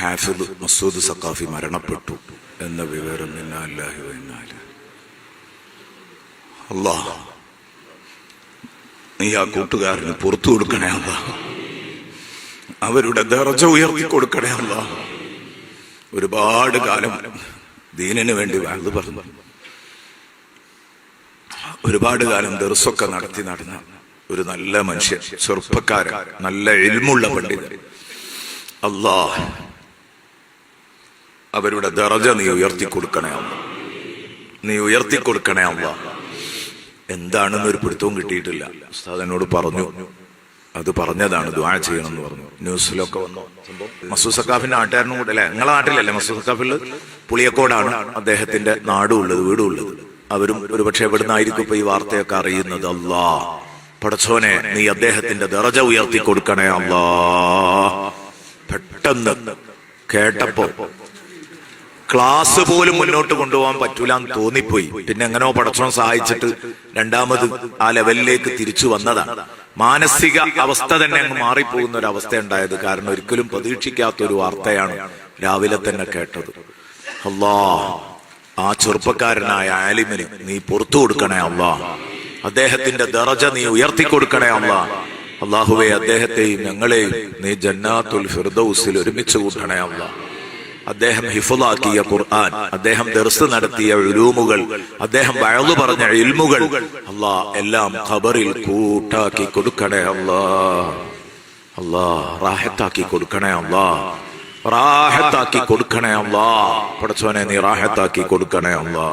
ഹാഫിദ് മസൂദ് സക്കാഫി മരണപ്പെട്ടു എന്ന വിവരം ഇന്നാലാഹി വന്നാൽ അല്ലാ നീ ആ കൂട്ടുകാരന് പുറത്തു കൊടുക്കണേ അല്ല അവരുടെ ദർജ ഉയർത്തി കൊടുക്കണേ അല്ല ഒരുപാട് കാലം ദീനിന് വേണ്ടി വാഴ്ന്നു പറഞ്ഞു. ഒരുപാട് കാലം ദർസൊക്കെ നടത്തി നടന്ന ഒരു നല്ല മനുഷ്യൻ ചെറുപ്പക്കാരൻ നല്ല എൽമുള്ള പണ്ഡിതൻ. അല്ലാ അവരുടെ ദറജ നീ ഉയർത്തി കൊടുക്കണേ അല്ല. നീ ഉയർത്തി കൊടുക്കണേ അല്ല. എന്താണെന്ന് ഒരു പിടുത്തവും കിട്ടിയിട്ടില്ല. ഉസ്താദനോട് പറഞ്ഞു. അത് പറഞ്ഞതാണ് ദ്വാ ചെയ്യണം എന്ന് പറഞ്ഞു. ന്യൂസിലൊക്കെ വന്നു. മസൂദ് സക്കാഫിന്റെ നാട്ടുകാരനും കൂടെ അല്ലെ? നിങ്ങളെ നാട്ടിലല്ലേ മസൂദ് പുളിയക്കോടാണ് അദ്ദേഹത്തിന്റെ നാടും ഉള്ളത് വീടും ഉള്ളത് അവരും ഒരുപക്ഷെ എവിടുന്നായിരിക്കും ഇപ്പൊ ഈ വാർത്തയൊക്കെ അറിയുന്നത്? അല്ലാ. പടച്ചോനെ നീ അദ്ദേഹത്തിന്റെ ദറജ ഉയർത്തി കൊടുക്കണേ അല്ലാ. പെട്ടെന്ന് കേട്ടപ്പോ ക്ലാസ് പോലും മുന്നോട്ട് കൊണ്ടുപോകാൻ പറ്റൂല എന്ന് തോന്നിപ്പോയി. പിന്നെ എങ്ങനെയോ പടച്ചോൻ സഹായിച്ചിട്ട് രണ്ടാമത് ആ ലെവലിലേക്ക് തിരിച്ചു വന്നതാണ്. മാനസിക അവസ്ഥ തന്നെ അങ്ങ് മാറിപ്പോകുന്ന ഒരു അവസ്ഥ ഉണ്ടായത് കാരണം ഒരിക്കലും പ്രതീക്ഷിക്കാത്ത ഒരു വാർത്തയാണ് രാവിലെ തന്നെ കേട്ടത്. അല്ലാ ആ ചെറുപ്പക്കാരനായ ആലിമിന് നീ പുറത്തു കൊടുക്കണേ അല്ലാ അദ്ദേഹത്തിന്റെ ദറജ നീ ഉയർത്തി കൊടുക്കണേ അല്ലാ അള്ളാഹുവെ അദ്ദേഹത്തെയും ഞങ്ങളെയും നീ ജന്നാത്തുൽ ഫിർദൌസിൽ ഒരുമിച്ച് കൂട്ടണേ അല്ലാ അദ്ദേഹം ഹിഫുലാക്കിയ ഖുർആൻ അദ്ദേഹം ദർസ് നടത്തിയ ഉലൂമുകൾ അദ്ദേഹം വഴന്നു പറഞ്ഞ ഇൽമുകൾ അല്ലാ എല്ലാം ഖബറിൽ കൂട്ടാക്കി കൊടുക്കണേ അല്ലാ അല്ലാ റാഹത്താക്കി കൊടുക്കണേ അല്ലാ റാഹത്താക്കി കൊടുക്കണേ അല്ലാ പടച്ചോനെ നീ റാഹത്താക്കി കൊടുക്കണേ അല്ലാ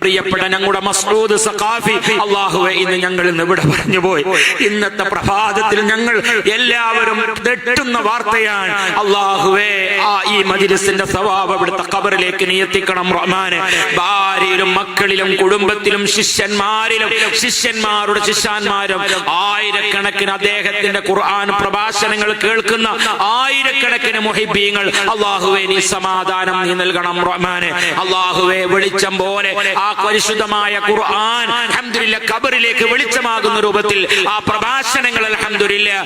പ്രിയപ്പെട്ട ഞങ്ങളുടെ മസ്റൂദ് സഖാഫി അള്ളാഹുവെ ഇന്ന് ഞങ്ങൾ ഇന്ന് ഇവിടെ പറഞ്ഞു പോയി. ഇന്നത്തെ പ്രഭാതത്തിൽ ഞങ്ങൾ എല്ലാവരും തെട്ടുന്ന വാർത്തയാണ്. അള്ളാഹുവെ ഈ മജിലിസിന്റെ സ്വഭാവം ഇവിടുത്തെ കബറിലേക്ക് നീ എത്തിക്കണം റഹ്മാനെ. ഭാര്യയിലും മക്കളിലും കുടുംബത്തിലും ശിഷ്യന്മാരിലും ശിഷ്യന്മാരുടെ ശിഷ്യന്മാരും ആയിരക്കണക്കിന് അദ്ദേഹത്തിന്റെ ഖുർആൻ പ്രഭാഷണങ്ങൾ കേൾക്കുന്ന ആയിരക്കണക്കിന് മുഹിബീങ്ങൾ. അള്ളാഹുവെ നീ സമാധാനം നീ നൽകണം റഹ്മാന്. അള്ളാഹുവെ വെളിച്ചം പോലെ ആ പരിശുദ്ധമായ ഖുർആൻ അൽഹംദുലില്ലാ കബറിലേക്ക് വെളിച്ചമാകുന്ന രൂപത്തിൽ ആ പ്രഭാഷണങ്ങൾ അൽഹംദുലില്ലാ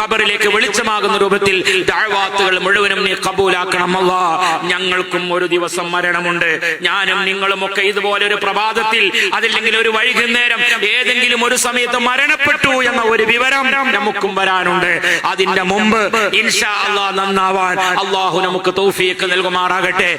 കബറിലേക്ക് വെളിച്ചമാകുന്ന രൂപത്തിൽ ദഅവാത്തുകൾ മുഴുവനും നീ കബൂലാക്കണം അല്ലാ ഞങ്ങൾക്കും ഒരു ദിവസം മരണമുണ്ട്. ഞാനും നിങ്ങളും ഒക്കെ ഇതുപോലെ ഒരു പ്രഭാതത്തിൽ അതില്ലെങ്കിൽ ഒരു വൈകുന്നേരം ഏതെങ്കിലും ഒരു സമയത്ത് മരണപ്പെട്ടു എന്ന ഒരു വിവരം നമുക്കും വരാനുണ്ട്. അതിന്റെ മുമ്പ് ഇൻഷാ അള്ളാഹ് നന്നാവാൻ അള്ളാഹു നമുക്ക് തോഫിയൊക്കെ നൽകുമാറാകട്ടെ.